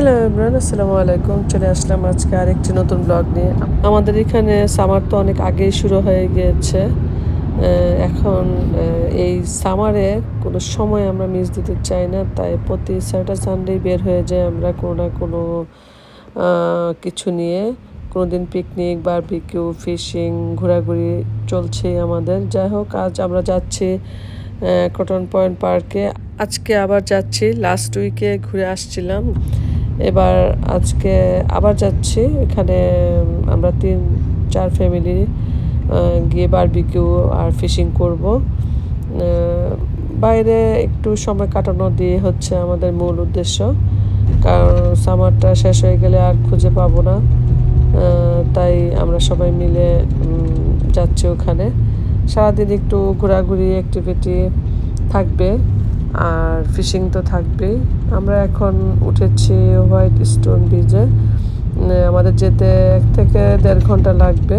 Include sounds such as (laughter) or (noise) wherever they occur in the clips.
Hello Imran আসসালামু আলাইকুম। চলে আসলাম আজকে আরেকটি নতুন ব্লগ নিয়ে। আমাদের এখানে সামার তো অনেক আগেই শুরু হয়ে গিয়েছে। এখন এই সামারে কোনো সময় আমরা মিস দিতে চাই না, তাই প্রতি স্যাটারডে সানডে বের হয়ে যায় আমরা কোনো না কোনো কিছু নিয়ে। কোনো দিন পিকনিক বারবিকিউ ফিশিং ঘোরাঘুরি চলছে আমাদের। যাই হোক, আজ আমরা যাচ্ছি কটন পয়েন্ট পার্কে আজকে আবার যাচ্ছি লাস্ট উইকে ঘুরে আসছিলাম। এবার আজকে আবার যাচ্ছি। এখানে আমরা তিন, চার ফ্যামিলি গিয়ে বারবিকিউ আর ফিশিং করব। বাইরে একটু সময় কাটানো দিয়ে হচ্ছে আমাদের মূল উদ্দেশ্য। কারণ সামারটা শেষ হয়ে গেলে আর খুঁজে পাবো না। তাই আমরা সবাই মিলে যাচ্ছি ওখানে। সারাদিন একটু ঘোরাঘুরি অ্যাক্টিভিটি থাকবে। আর ফিশিং তো থাকবেই। আমরা এখন উঠেছি হোয়াইট স্টোন ব্রিজে। আমাদের যেতে এক থেকে দেড় ঘণ্টা লাগবে।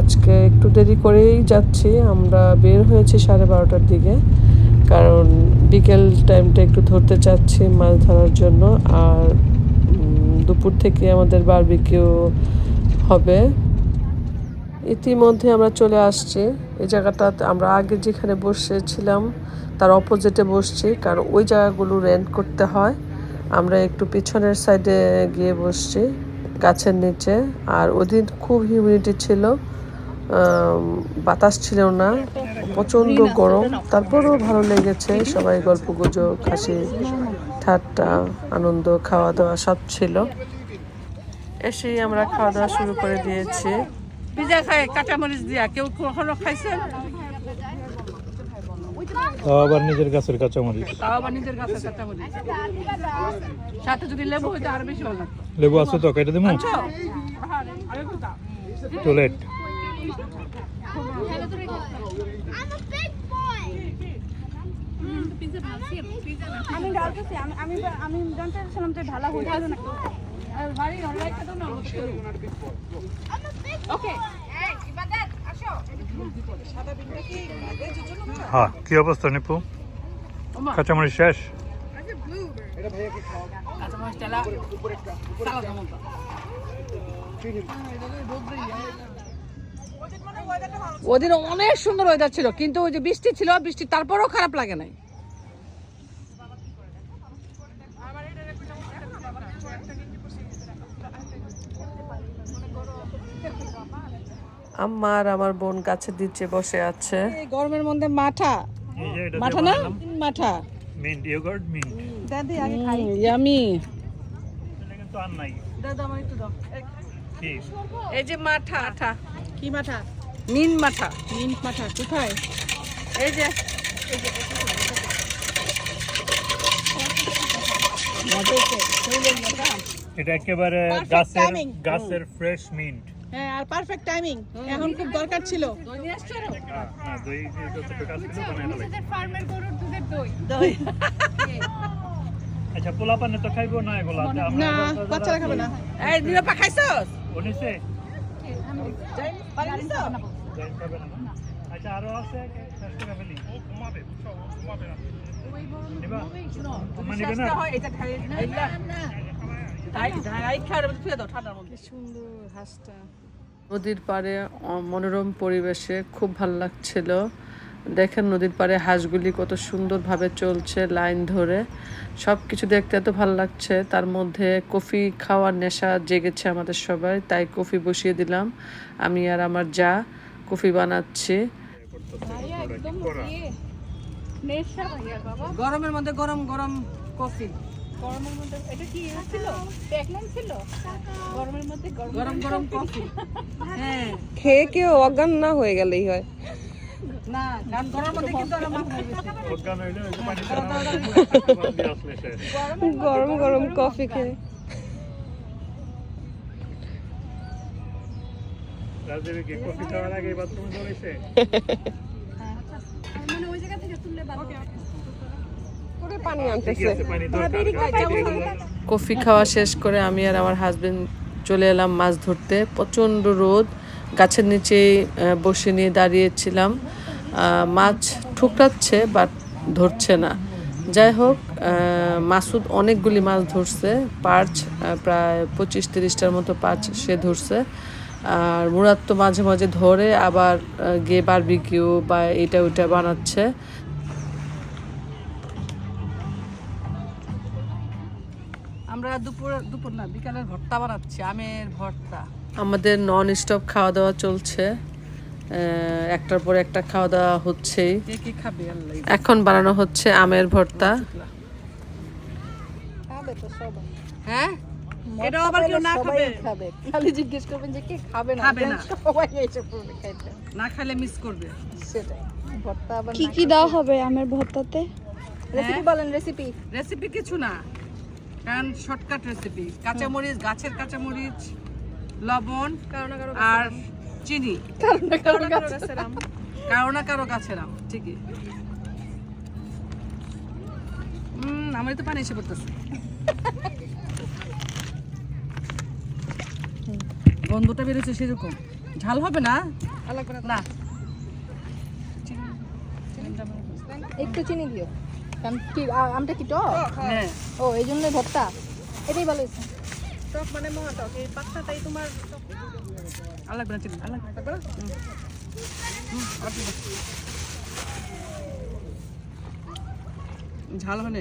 আজকে একটু দেরি করেই যাচ্ছি। আমরা বের হয়েছি সাড়ে বারোটার দিকে। কারণ বিকেল টাইমটা একটু ধরতে চাচ্ছি মাছ ধরার জন্য। আর দুপুর থেকে আমাদের বারবিকিউ হবে। ইতিমধ্যে আমরা চলে আসছি। এই জায়গাটা আমরা আগে যেখানে বসেছিলাম তার অপোজিটে বসছি, কারণ ওই জায়গাগুলো রেন্ট করতে হয়। আমরা একটু পিছনের সাইডে গিয়ে বসছি, গাছের নিচে। আর ওদিন খুব হিউমিডিটি ছিল বাতাস ছিল না, প্রচণ্ড গরম। তারপরেও ভালো লেগেছে, সবাই গল্প গুজব, হাসি ঠাট্টা, আনন্দ খাওয়া দাওয়া সব ছিল। এসেই আমরা খাওয়া দাওয়া শুরু করে দিয়েছি। পিজা খায়, কাঁচামরিচ দিয়া। কেউ কখনো খাইছেন? তাও আবার নিজের গাছের কাঁচামরিচ। তাও আবার নিজের গাছের কাঁচামরিচ। সাথে যদি লেবু হইতো আরও বেশি ভালো লাগতো। লেবু আছে তো কেটে দেবো boy. আমি ডালতেছি আমি আমি আমি জানতে চাইছিলাম যে ঢালা হয়ে যাবে না আর না, হ্যাঁ কি অবস্থা নিপু কাঁচামরিচ শেষ। ওদিন অনেক সুন্দর ওয়েদার ছিল, কিন্তু ওই যে বৃষ্টি ছিল, বৃষ্টি তারপরেও খারাপ লাগে নাই আম্মা আর আমার বোন গাছের নিচে বসে আছে এই গরমের মধ্যে মাঠা মাঠা না মাঠা মিন্ট ইয়োগার্ট মিন্ট দাদি আগে খাই ইয়ামি কিন্তু আর নাই কি এই যে মাঠা আঠা কি মাথা মিন মাঠা মিন মাথা কোথায় এই যে এটা একেবারে গাছের গাছের ফ্রেশ মিন্ট হ্যাঁ আর পারফেক্ট টাইমিং এখন খুব দরকার ছিল। হ্যাঁ হ্যাঁ দই দই। আচ্ছা পোলা পানে তো খাইবো না এগুলা? না বাচ্চারা খাবে না। এই খাইছস? যাই খাবে না? না? আচ্ছা আরও আছে শেষ করে ফেলি। কমাবে কমাবে না। নিবা। কমা নিবে না? এটা খাই না। সুন্দর হাঁসটা। নদীর পাড়ে মনোরম পরিবেশে খুব ভালো লাগছিল। দেখেন নদীর পাড়ে হাঁসগুলি কত সুন্দরভাবে চলছে লাইন ধরে। সব কিছু দেখতে এত ভালো লাগছে। তার মধ্যে কফি খাওয়ার নেশা জেগেছে আমাদের সবাই তাই কফি বসিয়ে দিলাম। আমি আর আমার যা কফি বানাচ্ছি। নেশা বাবা। গরমের মধ্যে গরম গরম কফি। গরমের মধ্যে এটা কি ছিল? প্রেগন্যান্ট ছিল? গরমের মধ্যে গরম গরম কফি। হ্যাঁ। খেয়ে কেউ অজ্ঞান না হয়ে গেলেই হয়। না কারণ গরমের মধ্যে কিন্তু গরম গরম কফি খেয়ে। রাজদেবী কি কফি খাওয়ার আগে বাথরুমে দৌড়াইছে মানে ওই জায়গা থেকে তুললে ভালো পানি কফি খাওয়া শেষ করে আমি আর আমার হাজবেন্ড চলে এলাম মাছ ধরতে। প্রচণ্ড রোদ। গাছের নিচেই আহ, বসে নিয়ে দাঁড়িয়েছিলাম। মাছ ঠুকরাচ্ছে বাট ধরছে না। যাই হোক মাসুদ অনেকগুলি মাছ ধরছে। পার্চ প্রায় পঁচিশ তিরিশটার মতো পার্চ সে ধরছে। আর মুরাদ তো মাঝে মাঝে ধরে আবার গিয়ে বারবিকিউ বা এটা ওইটা বানাচ্ছে। আমরা দুপুর দুপুর না বিকালের ভর্তা বানাচ্ছি আমের ভর্তা। আমাদের নন স্টপ খাওয়া দাওয়া চলছে। আহ, একটার পর একটা খাওয়া দাওয়া হচ্ছেই। কে কি খাবে আল্লাহ এখন বানানো হচ্ছে আমের ভর্তা। হ্যাঁ? এটা আবার কেউ না খাবে? খাবে। খালি জিজ্ঞেস করবেন যে কে খাবে না? খাবে না। সবাই এসে পড়বে খাইতে। না খেলে মিস করবে। সেটাই। ভর্তা আবার কি কি দেওয়া হবে আমের ভর্তাতে? রেসিপি বলেন রেসিপি রেসিপি কিছু না। কারণ শর্টকাট রেসিপি কাঁচামরিচ গাছের কাঁচামরিচ লবণ আর চিনি। কারও না কারও গাছের আম ঠিকই। হুম আমার তো পানি এসে পড়তেছে। গন্ধটা বেরোচ্ছে সেরকম। ঝাল হবে না? না। একটু চিনি দিও। কারণ কি আমটা কি টক? হ্যাঁ। ও এই জন্যই ভর্তা? এটাই ভালো হয়েছে। আর লাগবে না চিনি আর লাগবে না? হুম। হুম, আর দিবো। ঝাল হবে না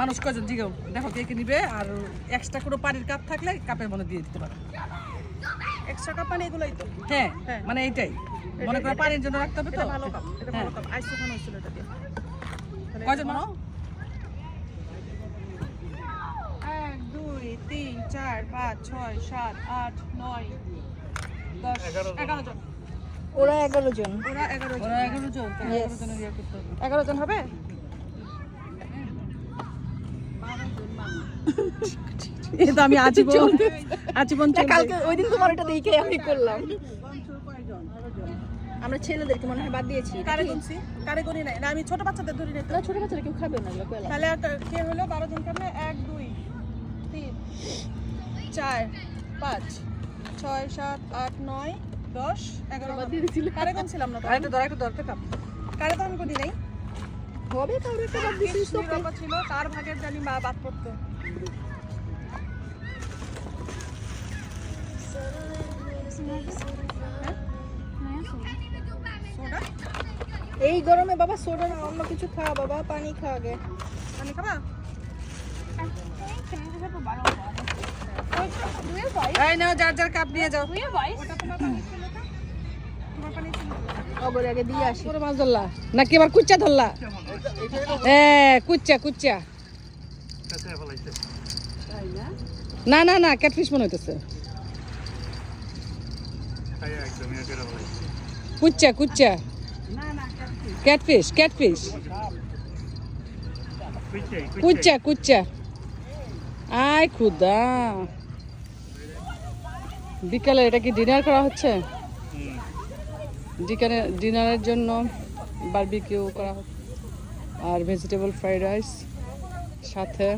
মানুষ কজন জিগাও দেখো কে কে নিবে আর এক্সট্রা কোনো পানির কাপ থাকলে কাপের মধ্যে দিয়ে দিতে পারো। এক্সট্রা কাপ পানি এগুলোই তো। হ্যাঁ মানে এইটাই। মনে করো পানির জন্য রাখতে হবে তো? ভালো কাপ এটা ভালো কাপ আইস ওখানে হচ্ছিল এটা দিয়ে কজন মানো এক দুই তিন চার পাঁচ ছয় সাত আট নয় দশ এগারো জন। ওরা এগারো জন। ওরা এগারো জন। ওরা এগারো জন তাহলে এগারো জনের ইয়ে করতে হবে। এগারো (laughs) এটা আমি আজীবন (laughs) আজীবন কালকে ওই দিন তোমার এটা দেখে আমি করলাম। আমরা ছেলেদেরকে মনে হয় বাদ দিয়েছি। কারে গুনছি? কারে গুনি নাই? না আমি ছোট বাচ্চাদের ধরি নাই তো। না ছোট বাচ্চারা কেউ খাবে না তাহলে আর কে হলো? বারো জন কেমনে এক দুই তিন চার পাঁচ ছয় সাত আট নয় দশ এগারো কারে গুনছিলাম না তো আরেকটা ধর একটা ধরতে কাপ কারে তো আমি গুনি নাই? হবে কারোর একটা বাদ দিয়েছিস তো ছিল তার ভাগের জানি মা বাদ পড়তো। এই গরমে বাবা সোডা না অন্য কিছু খাওয়া বাবা পানি খাওয়া আগে। পানি খাবা? এই নাও যার যার কাপ নিয়ে যাও। অগরে আগে দিয়ে আসি। পুরো মাছ ধরলা। নাকি আবার কুচ্চা ধরলা? এ কুচ্চা কুচ্চা। না না না ক্যাটফিশ মনে হইতেছে খাই একদম ইয়ে করে ফেলাইছে কুচ্চা কুচ্চা। Catfish catfish. কুচ্চা কুচ্চা। আয় খুদা। বিকালে এটা কি ডিনার করা হচ্ছে? ডিকানে ডিনারের জন্য বারবিকিউ করা হচ্ছে। আর ভেজিটেবল ফ্রাইড রাইস সাথে।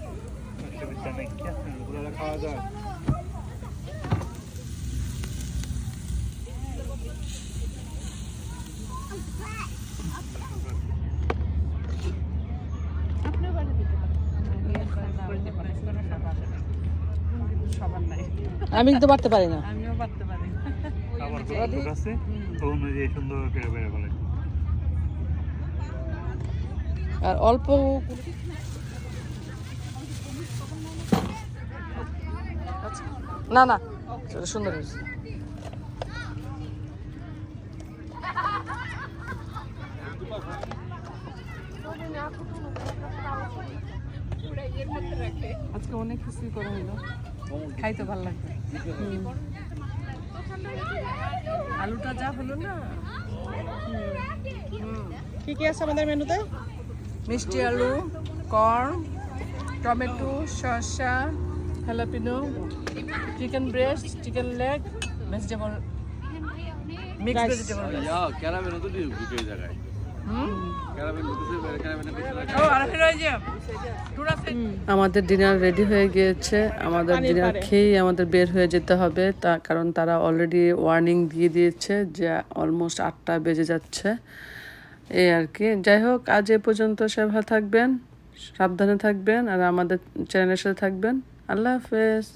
না আমি এরকম অসুবিধা খাওয়া যায়। আমি কিন্তু পারতে পারি না। আমিও পারতে পারি। আবার কত আছে ও অনুযায়ী সুন্দর করে বেড়ে ফেলাইছে আর অল্প না না সুন্দর হয়েছে। আজকে অনেক কিছুই করা হলো। খাইতে ভালো লাগবে। আলুটা যা হলো না। কি কি আছে আমাদের মেনুতে? মিষ্টি আলু কর্ন টমেটো শসা jalapeno chicken breast chicken leg. Vegetable জায়গায় আমাদের ডিনার রেডি হয়ে গিয়েছে। আমাদের ডিনার খেয়েই আমাদের বের হয়ে যেতে হবে। তা কারণ তারা অলরেডি ওয়ার্নিং দিয়ে দিয়েছে যে অলমোস্ট আটটা বেজে যাচ্ছে। এই আর কি। যাই হোক আজ এ পর্যন্ত সবাই থাকবেন সাবধানে থাকবেন আর আমাদের চ্যানেলের সাথে থাকবেন। আল্লাহ হাফেজ।